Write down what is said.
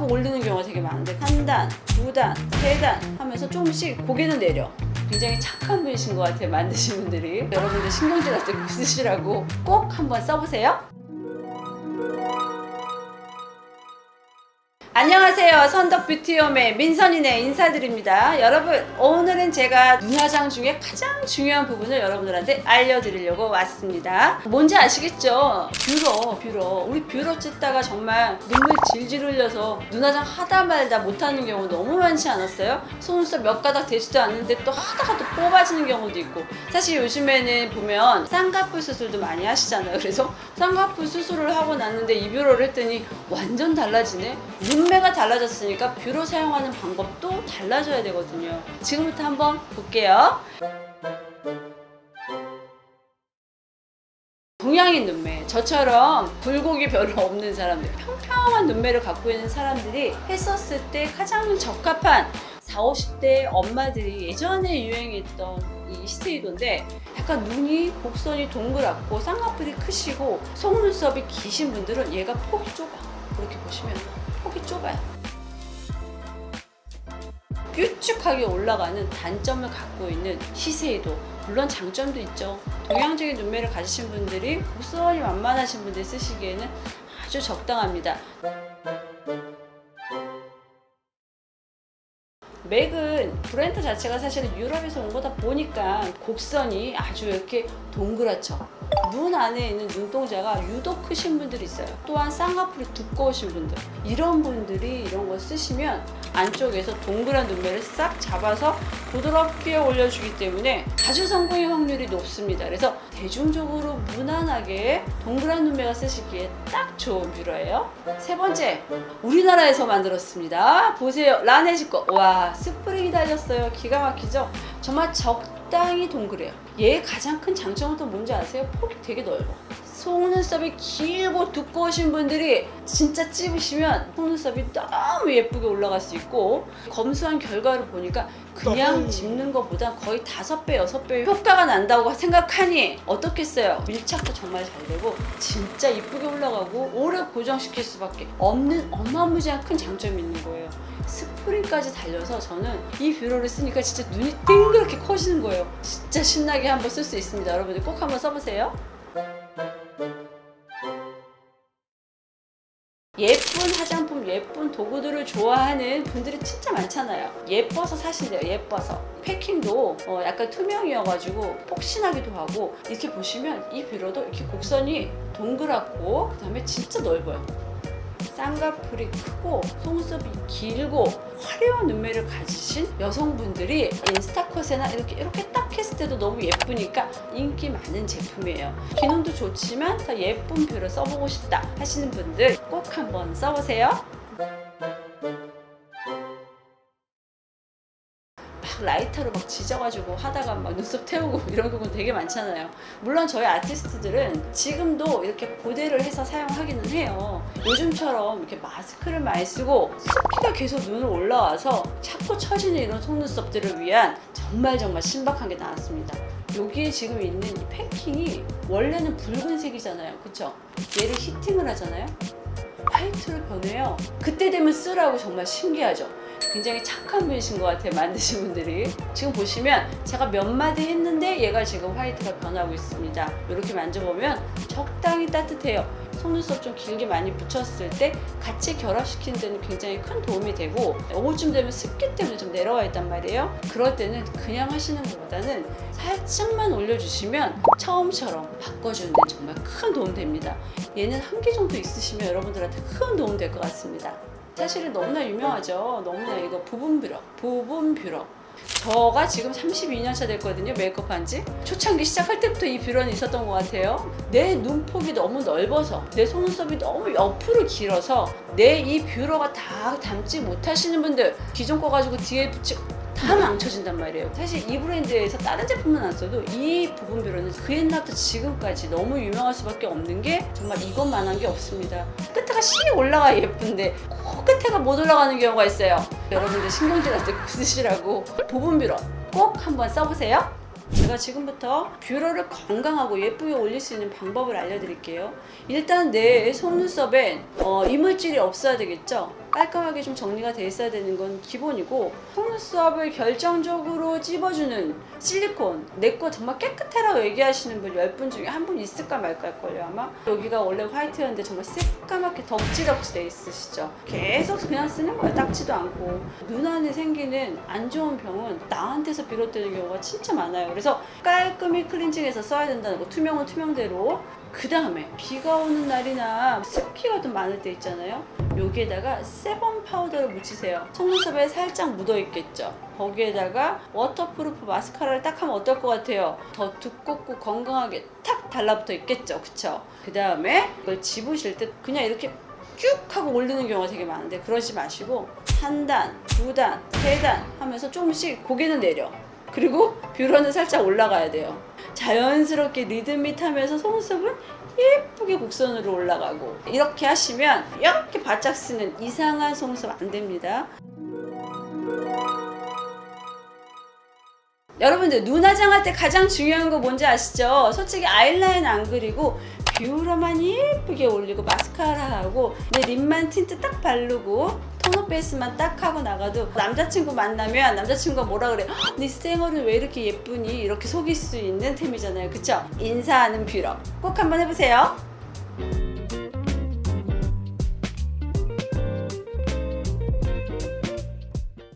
하고 올리는 경우가 되게 많은데 한 단, 두 단, 세 단 하면서 조금씩 고개는 내려. 굉장히 착한 분이신 것 같아요 만드신 분들이 여러분들 신경질할 때 쓰시라고 꼭 한번 써보세요. 안녕하세요. 선덕 뷰티홈의 민선이네 인사드립니다. 여러분, 오늘은 제가 눈화장 중에 가장 중요한 부분을 여러분들한테 알려드리려고 왔습니다. 뭔지 아시겠죠? 뷰러, 뷰러. 우리 뷰러 찍다가 정말 눈물 질질 흘려서 눈화장 하다 말다 못하는 경우 너무 많지 않았어요? 속눈썹 몇 가닥 되지도 않는데 또 하다가 또 뽑아지는 경우도 있고. 사실 요즘에는 보면 쌍꺼풀 수술도 많이 하시잖아요. 그래서 쌍꺼풀 수술을 하고 났는데 이 뷰러를 했더니 완전 달라지네? 눈 매가 달라졌으니까 뷰러 사용하는 방법도 달라져야 되거든요. 지금부터 한번 볼게요. 동양인 눈매, 저처럼 굴곡이 별로 없는 사람들, 평평한 눈매를 갖고 있는 사람들이 했었을 때 가장 적합한 40, 50대 엄마들이 예전에 유행했던 이 시스이도인데 약간 눈이 곡선이 동그랗고 쌍꺼풀이 크시고 속눈썹이 기신 분들은 얘가 폭이 좁아. 그렇게 보시면 폭이 좁아요. 뾰족하게 올라가는 단점을 갖고 있는 시세이도 물론 장점도 있죠. 동양적인 눈매를 가지신 분들이 곡선이 만만하신 분들 쓰시기에는 아주 적당합니다. 맥은 브랜드 자체가 사실은 유럽에서 온 거다 보니까 곡선이 아주 이렇게 동그랗죠. 눈 안에 있는 눈동자가 유독 크신 분들이 있어요. 또한 쌍꺼풀이 두꺼우신 분들. 이런 분들이 이런 거 쓰시면 안쪽에서 동그란 눈매를 싹 잡아서 부드럽게 올려주기 때문에 아주 성공의 확률이 높습니다. 그래서 대중적으로 무난하게 동그란 눈매가 쓰시기에 딱 좋은 뷰러예요. 세 번째, 우리나라에서 만들었습니다. 보세요. 라네즈 거. 와, 스프링이 달렸어요. 기가 막히죠? 정말 적당히 동그래요. 얘의 가장 큰 장점은 또 뭔지 아세요? 폭이 되게 넓어. 속눈썹이 길고 두꺼우신 분들이 진짜 찝으시면 속눈썹이 너무 예쁘게 올라갈 수 있고 검수한 결과를 보니까 그냥 짚는 것보다 거의 다섯 배 여섯 배 효과가 난다고 생각하니 어떻겠어요? 밀착도 정말 잘 되고 진짜 이쁘게 올라가고 오래 고정시킬 수밖에 없는 어마무지한 큰 장점이 있는 거예요. 스프링까지 달려서 저는 이 뷰러를 쓰니까 진짜 눈이 땡그랗게 커지는 거예요. 진짜 신나게 한번 쓸 수 있습니다. 여러분들 꼭 한번 써보세요. 예쁜 화장품, 예쁜 도구들을 좋아하는 분들이 진짜 많잖아요. 예뻐서 사신대요, 예뻐서. 패킹도 어, 약간 투명이어가지고 폭신하기도 하고, 이렇게 보시면 이 뷰러도 이렇게 곡선이 동그랗고, 그 다음에 진짜 넓어요. 쌍꺼풀이 크고 속눈썹이 길고 화려한 눈매를 가지신 여성분들이 인스타컷이나 이렇게 이렇게 딱 했을 때도 너무 예쁘니까 인기 많은 제품이에요. 기능도 좋지만 더 예쁜 뷰를 써보고 싶다 하시는 분들 꼭 한번 써보세요. 라이터로 막 지져가지고 하다가 막 눈썹 태우고 이런 경우 되게 많잖아요. 물론 저희 아티스트들은 지금도 이렇게 보대를 해서 사용하기는 해요. 요즘처럼 이렇게 마스크를 많이 쓰고 습기가 계속 눈을 올라와서 자꾸 처지는 이런 속눈썹들을 위한 정말 정말 신박한 게 나왔습니다. 여기에 지금 있는 이 패킹이 원래는 붉은색이잖아요. 그쵸? 얘를 히팅을 하잖아요. 화이트로 변해요. 그때 되면 쓰라고 정말 신기하죠. 굉장히 착한 분이신 것 같아요. 만드신 분들이. 지금 보시면 제가 몇 마디 했는데 얘가 지금 화이트가 변하고 있습니다. 이렇게 만져보면 적당히 따뜻해요. 속눈썹 좀 길게 많이 붙였을 때 같이 결합시키는 데는 굉장히 큰 도움이 되고 오후쯤 되면 습기 때문에 좀 내려와 있단 말이에요. 그럴 때는 그냥 하시는 것보다는 살짝만 올려주시면 처음처럼 바꿔주는 데 정말 큰 도움 됩니다. 얘는 한 개 정도 있으시면 여러분들한테 큰 도움 될 것 같습니다. 사실은 너무나 유명하죠. 너무나 이거 부분 뷰러, 부분 뷰러. 저가 지금 32년 차 됐거든요. 메이크업 한 지. 초창기 시작할 때부터 이 뷰러는 있었던 것 같아요. 내 눈폭이 너무 넓어서, 내 속눈썹이 너무 옆으로 길어서, 내 이 뷰러가 다 담지 못하시는 분들, 기존 거 가지고 뒤에 붙이고, 다 망쳐진단 말이에요. 사실 이 브랜드에서 다른 제품은 안 써도 이 부분 뷰러는 그 옛날부터 지금까지 너무 유명할 수밖에 없는 게 정말 이것만한 게 없습니다. 끝에가 씩 올라가 예쁜데 코 끝에가 못 올라가는 경우가 있어요. 여러분들 신경질할 때 쓰시라고 부분 뷰러 꼭 한번 써보세요. 제가 지금부터 뷰러를 건강하고 예쁘게 올릴 수 있는 방법을 알려드릴게요. 일단 내 속눈썹에 어, 이물질이 없어야 되겠죠? 깔끔하게 좀 정리가 돼 있어야 되는 건 기본이고 속눈썹을 결정적으로 찝어주는 실리콘 내 거 정말 깨끗해라고 얘기하시는 분 10분 중에 한 분 있을까 말까 할걸요 아마? 여기가 원래 화이트였는데 정말 새까맣게 덕지덕지 돼 있으시죠? 계속 그냥 쓰는 거예요 닦지도 않고. 눈 안에 생기는 안 좋은 병은 나한테서 비롯되는 경우가 진짜 많아요. 그래서 깔끔히 클렌징해서 써야 된다는 거 투명은 투명대로 그 다음에 비가 오는 날이나 습기가 좀 많을 때 있잖아요. 여기에다가 세범 파우더를 묻히세요. 속눈썹에 살짝 묻어 있겠죠? 거기에다가 워터프루프 마스카라를 딱 하면 어떨 것 같아요? 더 두껍고 건강하게 탁 달라붙어 있겠죠? 그쵸? 그 다음에 이걸 집으실 때 그냥 이렇게 쭉 하고 올리는 경우가 되게 많은데 그러지 마시고 한 단, 두 단, 세 단 하면서 조금씩 고개는 내려. 그리고 뷰러는 살짝 올라가야 돼요 자연스럽게 리듬밋하면서 속눈썹은 예쁘게 곡선으로 올라가고 이렇게 하시면 이렇게 바짝 쓰는 이상한 속눈썹 안 됩니다. 여러분들 눈 화장할 때 가장 중요한 거 뭔지 아시죠? 솔직히 아이라인 안 그리고 뷰러만 예쁘게 올리고 마스카라하고 내 립만 틴트 딱 바르고 토너 베이스만 딱 하고 나가도 남자친구 만나면 남자친구가 뭐라 그래 "헉, 네 쌩얼은 왜 이렇게 예쁘니? 이렇게 속일 수 있는 템이잖아요 그쵸? 인사하는 뷰러 꼭 한번 해보세요